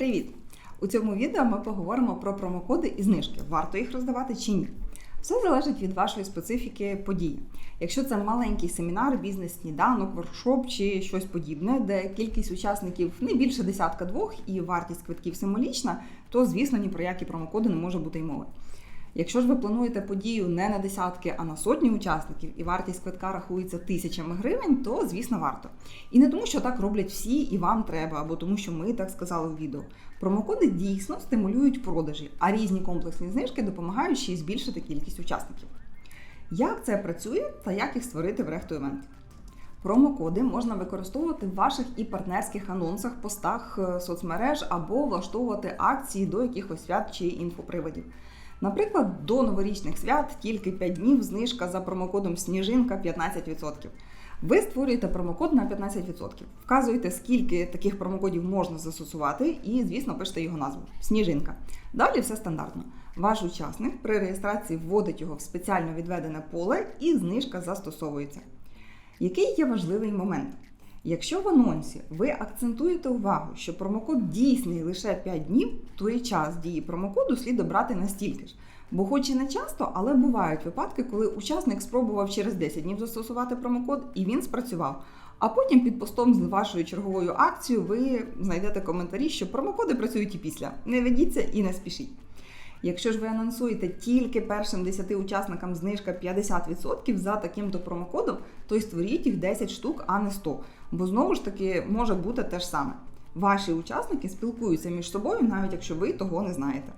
Привіт! У цьому відео ми поговоримо про промокоди і знижки. Варто їх роздавати чи ні? Все залежить від вашої специфіки події. Якщо це маленький семінар, бізнес-сніданок, воркшоп чи щось подібне, де кількість учасників не більше десятка двох і вартість квитків символічна, то звісно ні про які промокоди не може бути й мови. Якщо ж ви плануєте подію не на десятки, а на сотні учасників, і вартість квитка рахується тисячами гривень, то звісно варто. І не тому, що так роблять всі, і вам треба, або тому, що ми так сказали в відео. Промокоди дійсно стимулюють продажі, а різні комплексні знижки допомагають ще й збільшити кількість учасників. Як це працює та як їх створити в Рехто Event? Промокоди можна використовувати в ваших і партнерських анонсах, постах е, соцмереж або влаштовувати акції до якихось свят чи інфоприводів. Наприклад, до новорічних свят тільки 5 днів знижка за промокодом Сніжинка 15%. Ви створюєте промокод на 15%. Вказуєте, скільки таких промокодів можна застосувати, і, звісно, пишете його назву Сніжинка. Далі все стандартно. Ваш учасник при реєстрації вводить його в спеціально відведене поле і знижка застосовується. Який є важливий момент? Якщо в анонсі ви акцентуєте увагу, що промокод дійсний лише 5 днів, то і час дії промокоду слід обрати настільки ж. Бо, хоч і не часто, але бувають випадки, коли учасник спробував через 10 днів застосувати промокод і він спрацював. А потім під постом з вашою черговою акцією ви знайдете коментарі, що промокоди працюють і після. Не ведіться і не спішіть. Якщо ж ви анонсуєте тільки першим 10 учасникам знижка 50% за таким-то промокодом, то й створіть їх 10 штук, а не 100. Бо знову ж таки може бути те ж саме. Ваші учасники спілкуються між собою, навіть якщо ви того не знаєте.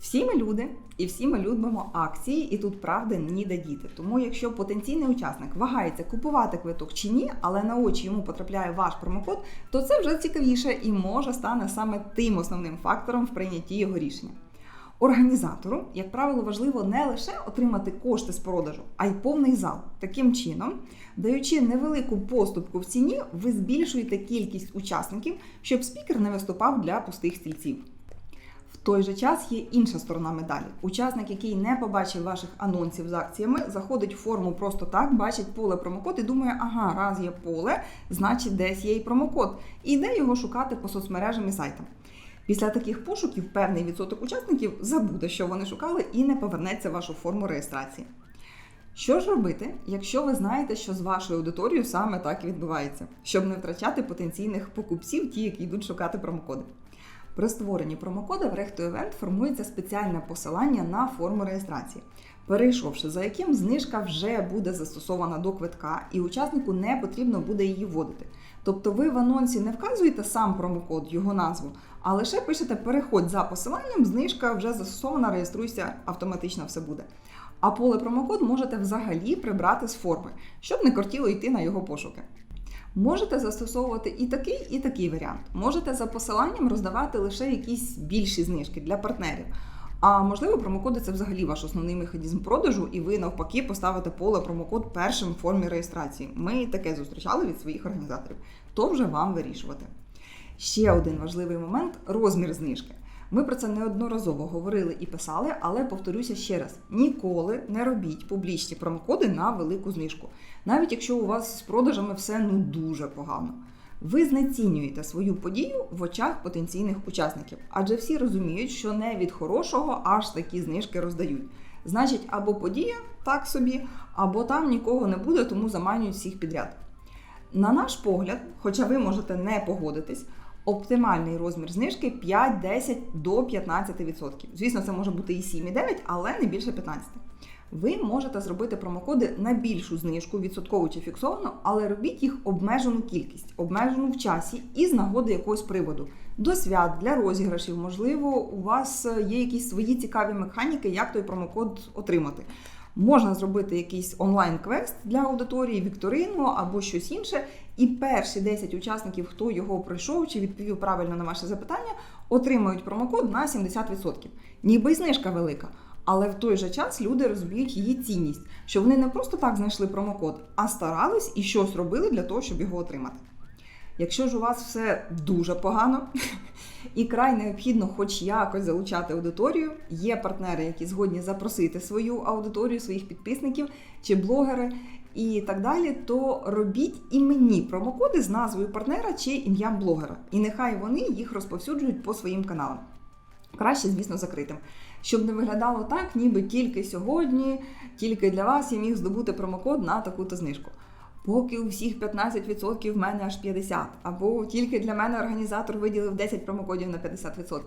Всі ми люди і всі ми любимо акції, і тут правди ніде діти. Тому, якщо потенційний учасник вагається купувати квиток чи ні, але на очі йому потрапляє ваш промокод, то це вже цікавіше і може стане саме тим основним фактором в прийнятті його рішення. Організатору, як правило, важливо не лише отримати кошти з продажу, а й повний зал. Таким чином, даючи невелику поступку в ціні, ви збільшуєте кількість учасників, щоб спікер не виступав для пустих стільців. В той же час є інша сторона медалі. Учасник, який не побачив ваших анонсів з акціями, заходить в форму просто так, бачить поле промокод і думає, ага, раз є поле, значить десь є і промокод. І йде його шукати по соцмережам і сайтам. Після таких пошуків певний відсоток учасників забуде, що вони шукали, і не повернеться в вашу форму реєстрації. Що ж робити, якщо ви знаєте, що з вашою аудиторією саме так і відбувається, щоб не втрачати потенційних покупців, ті, які йдуть шукати промокоди? При створенні промокода в Рехто Event формується спеціальне посилання на форму реєстрації, перейшовши за яким знижка вже буде застосована до квитка, і учаснику не потрібно буде її вводити. Тобто ви в анонсі не вказуєте сам промокод, його назву, а лише пишете переходь за посиланням, знижка вже застосована, реєструйся, автоматично все буде. А поле промокод можете взагалі прибрати з форми, щоб не кортіло йти на його пошуки. Можете застосовувати і такий, і такий варіант. Можете за посиланням роздавати лише якісь більші знижки для партнерів. А можливо, промокоди це взагалі ваш основний механізм продажу, і ви навпаки поставите поле промокод першим в формі реєстрації. Ми таке зустрічали від своїх організаторів. То вже вам вирішувати. Ще один важливий момент розмір знижки. Ми про це неодноразово говорили і писали, але повторюся ще раз: ніколи не робіть публічні промокоди на велику знижку, навіть якщо у вас з продажами все ну дуже погано. Ви знецінюєте свою подію в очах потенційних учасників, адже всі розуміють, що не від хорошого аж такі знижки роздають. Значить, або подія так собі, або там нікого не буде, тому заманюють всіх підряд. На наш погляд, хоча ви можете не погодитись, оптимальний розмір знижки 5-10 до 15%. Звісно, це може бути і 7,9, але не більше 15%. Ви можете зробити промокоди на більшу знижку, відсоткову чи фіксовану, але робіть їх обмежену кількість, обмежену в часі і з нагоди якогось приводу. До свят, для розіграшів, можливо, у вас є якісь свої цікаві механіки, як той промокод отримати. Можна зробити якийсь онлайн-квест для аудиторії, вікторину або щось інше. І перші 10 учасників, хто його пройшов чи відповів правильно на ваше запитання, отримають промокод на 70%. Ніби знижка велика. Але в той же час люди розуміють її цінність, що вони не просто так знайшли промокод, а старались і щось робили для того, щоб його отримати. Якщо ж у вас все дуже погано і край необхідно хоч якось залучати аудиторію, є партнери, які згодні запросити свою аудиторію, своїх підписників чи блогери, і так далі, то робіть іменні промокоди з назвою партнера чи ім'ям блогера. І нехай вони їх розповсюджують по своїм каналам. Краще, звісно, закритим. Щоб не виглядало так, ніби тільки сьогодні, тільки для вас я міг здобути промокод на таку-то знижку. Поки у всіх 15%, в мене аж 50%. Або тільки для мене організатор виділив 10 промокодів на 50%.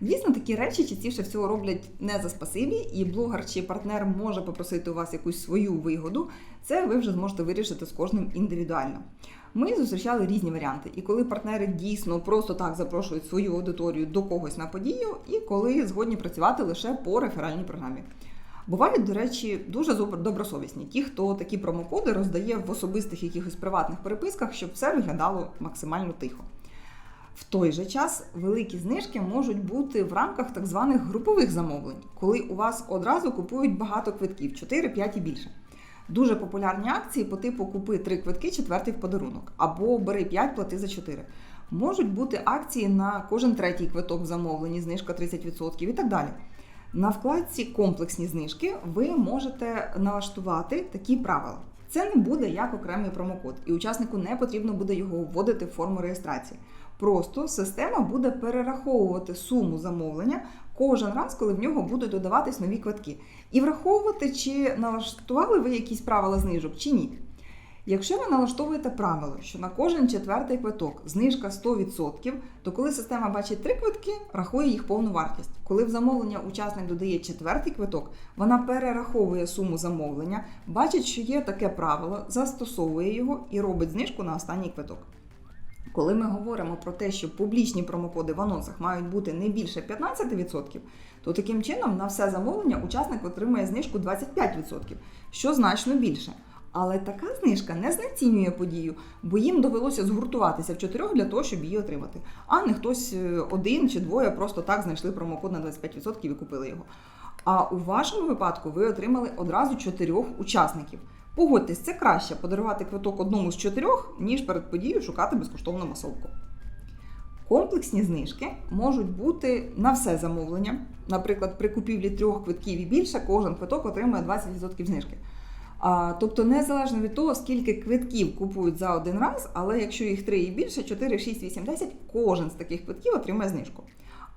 Звісно, такі речі частіше всього роблять не за спасибі, і блогер чи партнер може попросити у вас якусь свою вигоду. Це ви вже зможете вирішити з кожним індивідуально. Ми зустрічали різні варіанти, і коли партнери дійсно просто так запрошують свою аудиторію до когось на подію, і коли згодні працювати лише по реферальній програмі. Бувають, до речі, дуже добросовісні ті, хто такі промокоди роздає в особистих якихось приватних переписках, щоб все виглядало максимально тихо. В той же час великі знижки можуть бути в рамках так званих групових замовлень, коли у вас одразу купують багато квитків 4, 5 і більше. Дуже популярні акції по типу купи 3 квитки, четвертий в подарунок, або бери 5, плати за 4. Можуть бути акції на кожен третій квиток в замовленні, знижка 30% і так далі. На вкладці комплексні знижки ви можете налаштувати такі правила. Це не буде як окремий промокод, і учаснику не потрібно буде його вводити в форму реєстрації. Просто система буде перераховувати суму замовлення кожен раз, коли в нього будуть додаватись нові квитки, і враховувати, чи налаштували ви якісь правила знижок чи ні. Якщо ви налаштовуєте правило, що на кожен четвертий квиток знижка 100%, то коли система бачить три квитки, рахує їх повну вартість. Коли в замовлення учасник додає четвертий квиток, вона перераховує суму замовлення, бачить, що є таке правило, застосовує його і робить знижку на останній квиток. Коли ми говоримо про те, що публічні промокоди в анонсах мають бути не більше 15%, то таким чином на все замовлення учасник отримує знижку 25%, що значно більше. Але така знижка не знецінює подію, бо їм довелося згуртуватися в чотирьох для того, щоб її отримати. А не хтось е, один чи двоє просто так знайшли промокод на 25% і купили його. А у вашому випадку ви отримали одразу чотирьох учасників. Погодьтесь, це краще подарувати квиток одному з чотирьох, ніж перед подією шукати безкоштовну масовку. Комплексні знижки можуть бути на все замовлення. Наприклад, при купівлі трьох квитків і більше кожен квиток отримує 20% знижки. А, тобто, незалежно від того, скільки квитків купують за один раз, але якщо їх 3 і більше, 4, 6, 8, 10, кожен з таких квитків отримає знижку.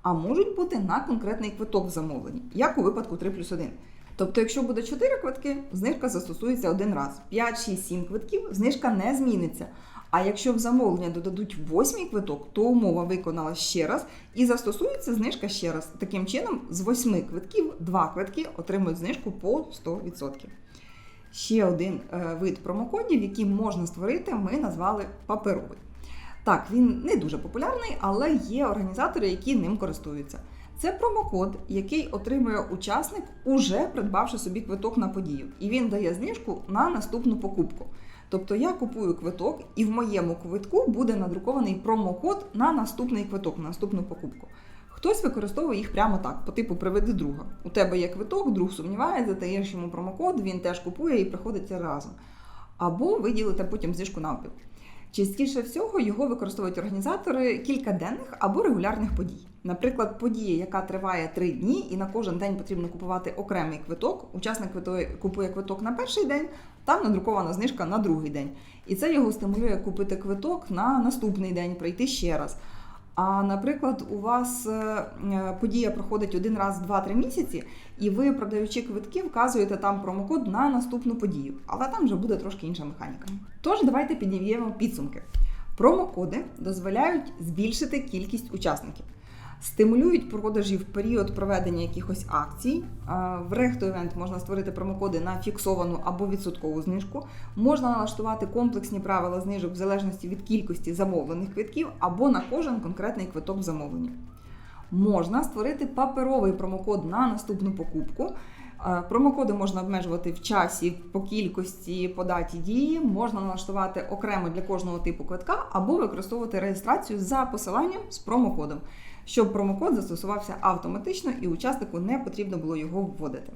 А можуть бути на конкретний квиток в замовленні, як у випадку 3 плюс 1. Тобто, якщо буде 4 квитки, знижка застосується один раз. 5, 6, 7 квитків, знижка не зміниться. А якщо в замовлення додадуть восьмий квиток, то умова виконала ще раз і застосується знижка ще раз. Таким чином, з восьми квитків два квитки отримують знижку по 100%. Ще один е, вид промокодів, які можна створити, ми назвали паперовий. Так, він не дуже популярний, але є організатори, які ним користуються. Це промокод, який отримує учасник, уже придбавши собі квиток на подію, і він дає знижку на наступну покупку. Тобто я купую квиток, і в моєму квитку буде надрукований промокод на наступний квиток, на наступну покупку. Хтось використовує їх прямо так, по типу приведи друга. У тебе є квиток, друг сумнівається, даєш йому промокод, він теж купує і приходиться разом. Або ви ділите потім знижку навпіл. Частіше всього його використовують організатори кількаденних або регулярних подій. Наприклад, подія, яка триває три дні, і на кожен день потрібно купувати окремий квиток. Учасник купує квиток на перший день, там надрукована знижка на другий день. І це його стимулює купити квиток на наступний день, прийти ще раз. А наприклад, у вас е, е, подія проходить один раз 2-3 місяці, і ви, продаючи квитки, вказуєте там промокод на наступну подію, але там вже буде трошки інша механіка. Тож давайте підіб'ємо підсумки. Промокоди дозволяють збільшити кількість учасників, стимулюють продажі в період проведення якихось акцій. В Рехто івент можна створити промокоди на фіксовану або відсоткову знижку. Можна налаштувати комплексні правила знижок в залежності від кількості замовлених квитків або на кожен конкретний квиток в замовленні. Можна створити паперовий промокод на наступну покупку. Е, Промокоди можна обмежувати в часі, по кількості, по даті дії. Можна налаштувати окремо для кожного типу квитка або використовувати реєстрацію за посиланням з промокодом, щоб промокод застосувався автоматично і учаснику не потрібно було його вводити.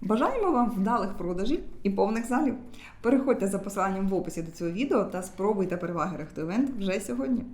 Бажаємо вам вдалих продажів і повних залів. Переходьте за посиланням в описі до цього відео та спробуйте переваги Рехтоівент вже сьогодні.